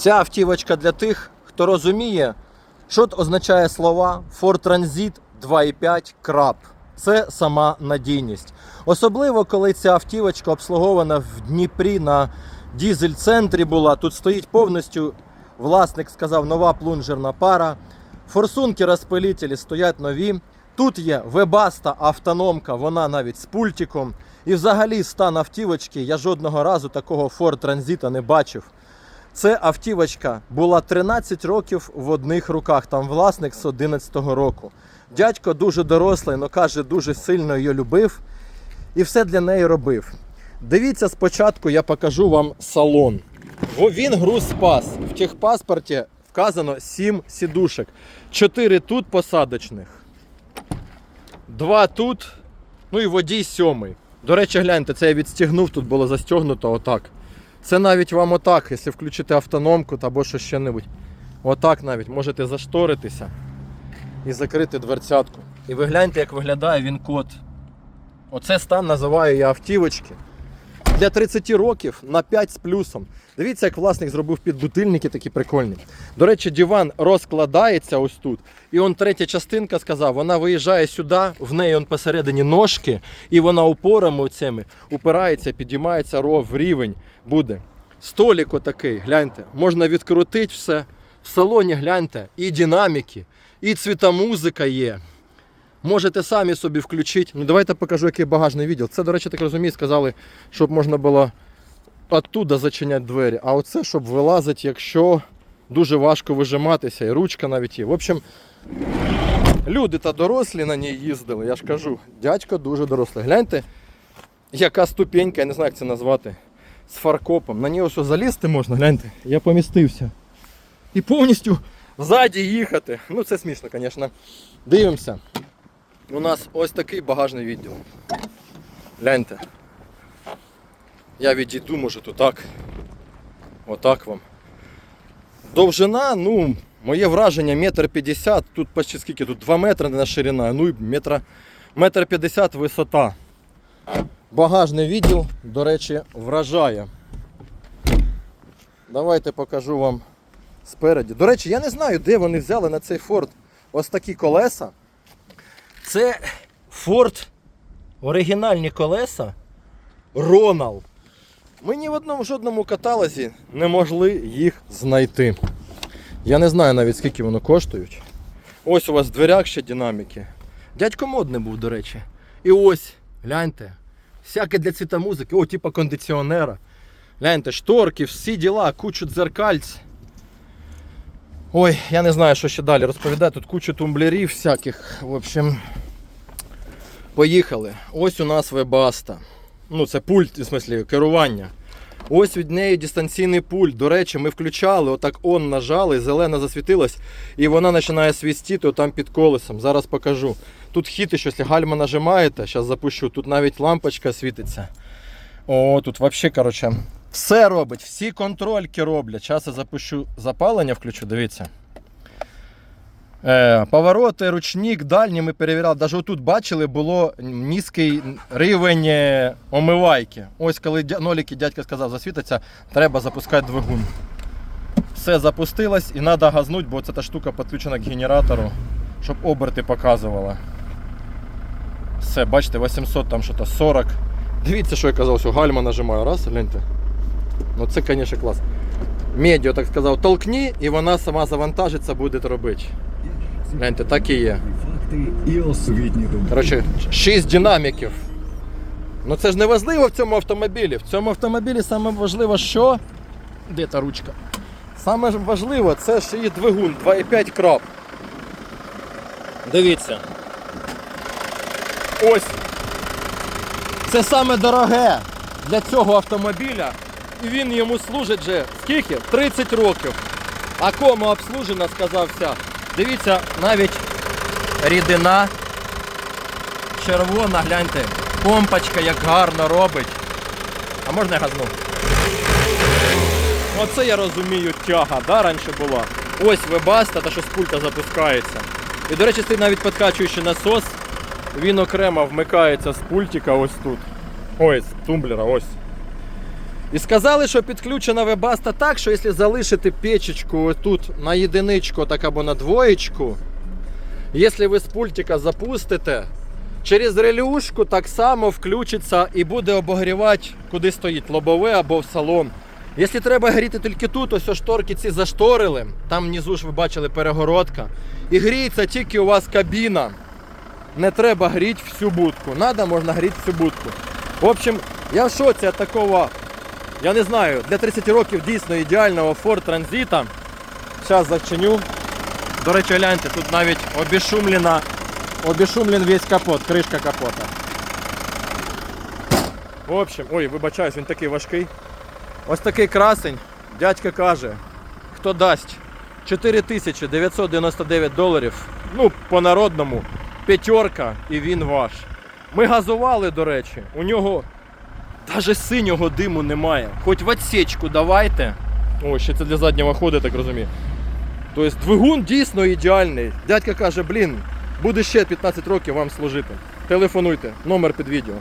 Ця автівочка для тих, хто розуміє, що означає слова Ford Transit 2.5 краб. Це сама надійність. Особливо, коли ця автівочка обслугована в Дніпрі на дізель-центрі була. Тут стоїть повністю, власник сказав, нова плунжерна пара. Форсунки розпилітелі стоять нові. Тут є вебаста автономка, вона навіть з пультиком. І взагалі стан автівочки я жодного разу такого Ford Transit не бачив. Це автівочка була 13 років в одних руках. Там власник з 11-го року. Дядько дуже дорослий, але каже, дуже сильно її любив і все для неї робив. Дивіться спочатку, я покажу вам салон. Він груз спас. В техпаспорті вказано 7 сідушок. 4 тут посадочних, 2 тут, ну і водій сьомий. До речі, гляньте, це я відстігнув, тут було застягнуто отак. Це навіть вам отак, якщо включити автономку або що ще небудь. Отак навіть можете зашторитися і закрити дверцятку. І ви гляньте, як виглядає він код. Оце стан називаю я автівочки. Для 30 років на 5 з плюсом. Дивіться, як власник зробив підбутильники такі прикольні. До речі, диван розкладається ось тут. І он третя частинка сказав, вона виїжджає сюди, в неї он посередині ножки, і вона упорами оцими упирається, підіймається ров рівень буде. Столик отакий, гляньте, можна відкрутити все. В салоні гляньте, і динаміки, і цвітомузика є. Можете самі собі включити. Ну давайте покажу, який багажний відділ. Це, до речі, так розумію, сказали, щоб можна було оттуда зачиняти двері. А оце, щоб вилазити, якщо дуже важко вижиматися, і ручка навіть є. В общем, люди та дорослі на ній їздили, я ж кажу, дядько дуже дорослий. Гляньте, яка ступенька, я не знаю, як це назвати, з фаркопом. На ній ось залізти можна, гляньте, я помістився. І повністю ззаді їхати. Ну це смішно, звісно. Дивимося. У нас ось такий багажний відділ. Гляньте. Я відійду, може тут так. Отак вам. Довжина, ну, моє враження, метр п'ятдесят. Тут почти скільки, тут 2 метри на ширина, ну і метра, метр п'ятдесят висота. Багажний відділ, до речі, вражає. Давайте покажу вам спереді. До речі, я не знаю, де вони взяли на цей Ford ось такі колеса. Це Ford оригінальні колеса Ронал. Ми ні в одному жодному каталозі не могли їх знайти. Я не знаю навіть скільки вони коштують. Ось у вас в дверях ще динаміки. Дядько модний був, до речі. І ось, гляньте, всяке для цвітомузики, о, типа кондиціонера. Гляньте, шторки, всі діла, кучу дзеркальць. Ой, я не знаю, що ще далі розповідати. Тут кучу тумблерів всяких. В общем, поїхали. Ось у нас вебаста. Ну, це пульт, в смислі, керування. Ось від неї дистанційний пульт. До речі, ми включали, отак он нажали, зелена засвітилась, і вона починає свістіти там під колесом. Зараз покажу. Тут хід, що якщо гальма нажимаєте, зараз запущу, тут навіть лампочка світиться. О, тут взагалі, коротше, все робить, всі контрольки роблять. Зараз я запущу запалення, включу, дивіться. Е, повороти, ручник, дальні ми перевіряли. Навіть отут бачили, було низький рівень е, омивайки. Ось коли ноліки дядько сказав засвітиться, треба запускати двигун. Все запустилось і треба газнути, бо ця та штука підключена к генератору, щоб оберти показувала. Все, бачите, 800 там що-то 40. Дивіться, що я казав, що гальма нажимаю. Раз, гляньте. Ну це, звісно, клас. Медіо, так сказав, толкні і вона сама завантажиться, буде робити. Гляньте, так і є. Факти і освітні думки. Коротше, 6 динаміків. Ну це ж не важливо в цьому автомобілі. В цьому автомобілі саме важливо, що. Де та ручка? Саме важливо це ще і двигун 2,5 краб. Дивіться. Ось. Це саме дороге для цього автомобіля. І він йому служить вже скільки? 30 років. А кому обслужена, сказався. Дивіться, навіть рідина червона, гляньте, помпочка як гарно робить. А можна я газну? Оце я розумію тяга, да, раніше була. Ось вебаста, та що з пульта запускається. І, до речі, цей навіть підкачуючий насос, він окремо вмикається з пультика ось тут. Ой, з тумблера, ось. І сказали, що підключена вебаста так, що якщо залишити печечку тут на єдиничку так або на двоєчку, якщо ви з пультика запустите, через релюшку так само включиться і буде обогрівати, куди стоїть лобове або в салон. Якщо треба гріти тільки тут, ось шторки ці зашторили, там внизу ж ви бачили перегородка. І гріється тільки у вас кабіна. Не треба гріти всю будку. Надо, можна гріти всю будку. В общем, я шоці від такого, я не знаю, для 30 років дійсно ідеального Ford Transit. Зараз зачиню. До речі, гляньте, тут навіть обішумлена, обішумлен весь капот, кришка капота. В общем, ой, вибачаюсь, він такий важкий. Ось такий красень. Дядька каже, хто дасть 4999 доларів, ну, по-народному, п'ятерка і він ваш. Ми газували, до речі, у нього навіть синього диму немає. Хоч в отсечку давайте. О, ще це для заднього ходу, так розумію. Тобто двигун дійсно ідеальний. Дядька каже, блін, буде ще 15 років вам служити. Телефонуйте, номер під відео.